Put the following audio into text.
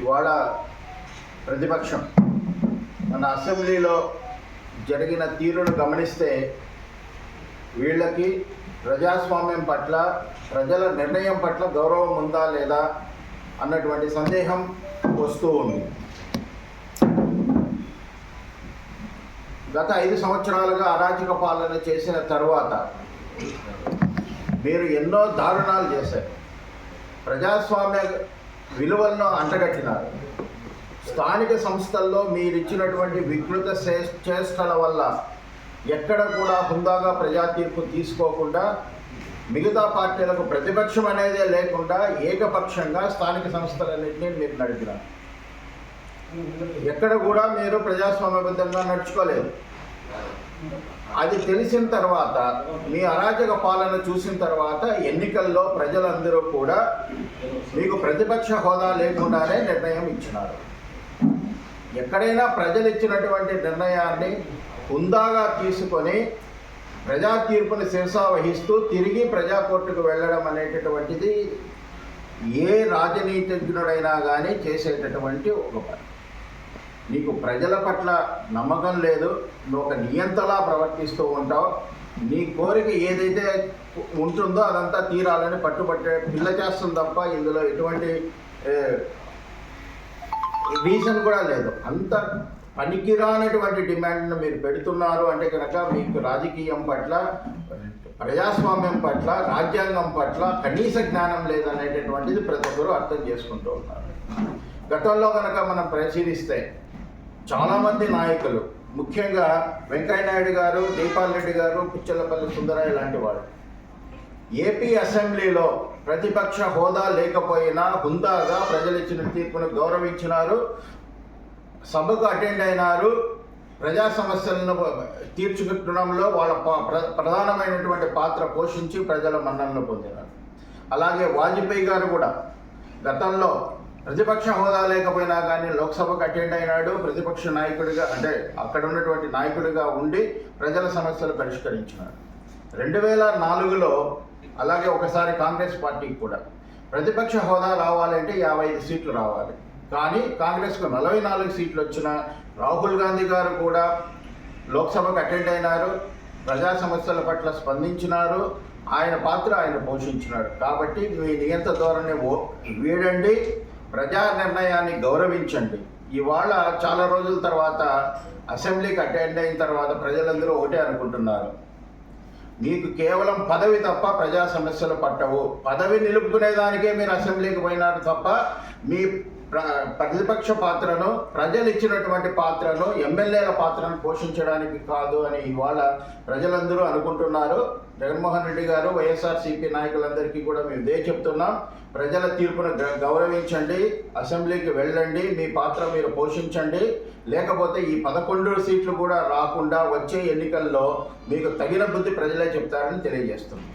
ఇవాళ ప్రతిపక్షం. మన అసెంబ్లీలో జరిగిన తీరును గమనిస్తే వీళ్ళకి ప్రజాస్వామ్యం పట్ల ప్రజల నిర్ణయం పట్ల గౌరవం ఉందా లేదా అన్నటువంటి సందేహం వస్తూ ఉంది. గత ఐదు సంవత్సరాలుగా అరాచక పాలన చేసిన తర్వాత మీరు ఎన్నో దారుణాలు చేశారు. ప్రజాస్వామ్య విలువలను అంటగట్టినారు. స్థానిక సంస్థల్లో మీరు ఇచ్చినటువంటి వికృత చేష్టల వల్ల ఎక్కడ కూడా హుందాగా ప్రజా తీర్పు తీసుకోకుండా మిగతా పార్టీలకు ప్రతిపక్షం అనేదే లేకుండా ఏకపక్షంగా స్థానిక సంస్థలన్నింటినీ మీరు నడిపినారు. ఎక్కడ కూడా మీరు ప్రజాస్వామ్యబద్ధంగా నడుచుకోలేదు. అది తెలిసిన తర్వాత మీ అరాజక పాలన చూసిన తర్వాత ఎన్నికల్లో ప్రజలందరూ కూడా మీకు ప్రతిపక్ష హోదా లేకుండానే నిర్ణయం ఇచ్చినారు. ఎక్కడైనా ప్రజలు ఇచ్చినటువంటి నిర్ణయాన్ని హుందాగా తీసుకొని ప్రజా తీర్పుని శిరసా వహిస్తూ తిరిగి ప్రజా కోర్టుకు వెళ్ళడం అనేటటువంటిది ఏ రాజనీతిజ్ఞుడైనా కానీ చేసేటటువంటి ఒక పని. నీకు ప్రజల పట్ల నమ్మకం లేదు నువ్వు ఒక నియంతలా ప్రవర్తిస్తూ ఉంటావు నీ కోరిక ఏదైతే ఉంటుందో అదంతా తీరాలని పట్టుబట్టే పిల్ల చేస్తుంది తప్ప ఇందులో ఎటువంటి రీజన్ కూడా లేదు. అంత పనికిరానటువంటి డిమాండ్ను మీరు పెడుతున్నారు అంటే కనుక మీకు రాజకీయం పట్ల ప్రజాస్వామ్యం పట్ల రాజ్యాంగం పట్ల కనీస జ్ఞానం లేదనేటటువంటిది ప్రతి ఒక్కరూ అర్థం చేసుకుంటూ ఉన్నారు. గతంలో కనుక మనం పరిశీలిస్తే చాలామంది నాయకులు ముఖ్యంగా వెంకయ్యనాయుడు గారు దీపాల్ రెడ్డి గారు పుచ్చలపల్లి సుందరయ్య లాంటి వాడు ఏపీ అసెంబ్లీలో ప్రతిపక్ష హోదా లేకపోయినా హుందాగా ప్రజలు ఇచ్చిన తీర్పును గౌరవించినారు సభకు అటెండ్ అయినారు ప్రజా సమస్యలను తీర్చుకుంటడంలో వాళ్ళ ప- ప్ర- ప్రధానమైనటువంటి పాత్ర పోషించి ప్రజల మన్ననలు పొందినారు. అలాగే వాజ్పేయి గారు కూడా గతంలో ప్రతిపక్ష హోదా లేకపోయినా కానీ లోక్సభకు అటెండ్ అయినాడు ప్రతిపక్ష నాయకుడిగా అంటే అక్కడ ఉన్నటువంటి నాయకుడిగా ఉండి ప్రజల సమస్యలు పరిష్కరించినాడు. రెండు వేల నాలుగులో అలాగే ఒకసారి కాంగ్రెస్ పార్టీకి కూడా ప్రతిపక్ష హోదా రావాలంటే యాభై ఐదు సీట్లు రావాలి. కానీ కాంగ్రెస్కు నలభై నాలుగు సీట్లు వచ్చిన రాహుల్ గాంధీ గారు కూడా లోక్సభకు అటెండ్ అయినారు ప్రజా సమస్యల పట్ల స్పందించినారు ఆయన పాత్ర ఆయన పోషించినాడు. కాబట్టి మీ నియంత ధోరణి ఓ వీడండి. ప్రజా నిర్ణయాన్ని గౌరవించండి. ఇవాళ చాలా రోజుల తర్వాత అసెంబ్లీకి అటెండ్ అయిన తర్వాత ప్రజలందరూ ఒకటే అనుకుంటున్నారు. మీకు కేవలం పదవి తప్ప ప్రజా సమస్యలు పట్టవు. పదవి నిలుపుకునేదానికే మీరు అసెంబ్లీకి పోయినారు తప్ప మీ ప్రతిపక్ష పాత్రను ప్రజలు ఇచ్చినటువంటి పాత్రను ఎమ్మెల్యేల పాత్రను పోషించడానికి కాదు అని ఇవాళ ప్రజలందరూ అనుకుంటున్నారు. జగన్మోహన్ రెడ్డి గారు వైఎస్ఆర్సీపీ నాయకులందరికీ కూడా మేము ఇదే చెప్తున్నాం. ప్రజల తీర్పును గ- గౌరవించండి. అసెంబ్లీకి వెళ్ళండి. మీ పాత్ర మీరు పోషించండి. లేకపోతే ఈ పదకొండు సీట్లు కూడా రాకుండా వచ్చే ఎన్నికల్లో మీకు తగిన బుద్ధి ప్రజలే చెప్తారని తెలియజేస్తున్నాం.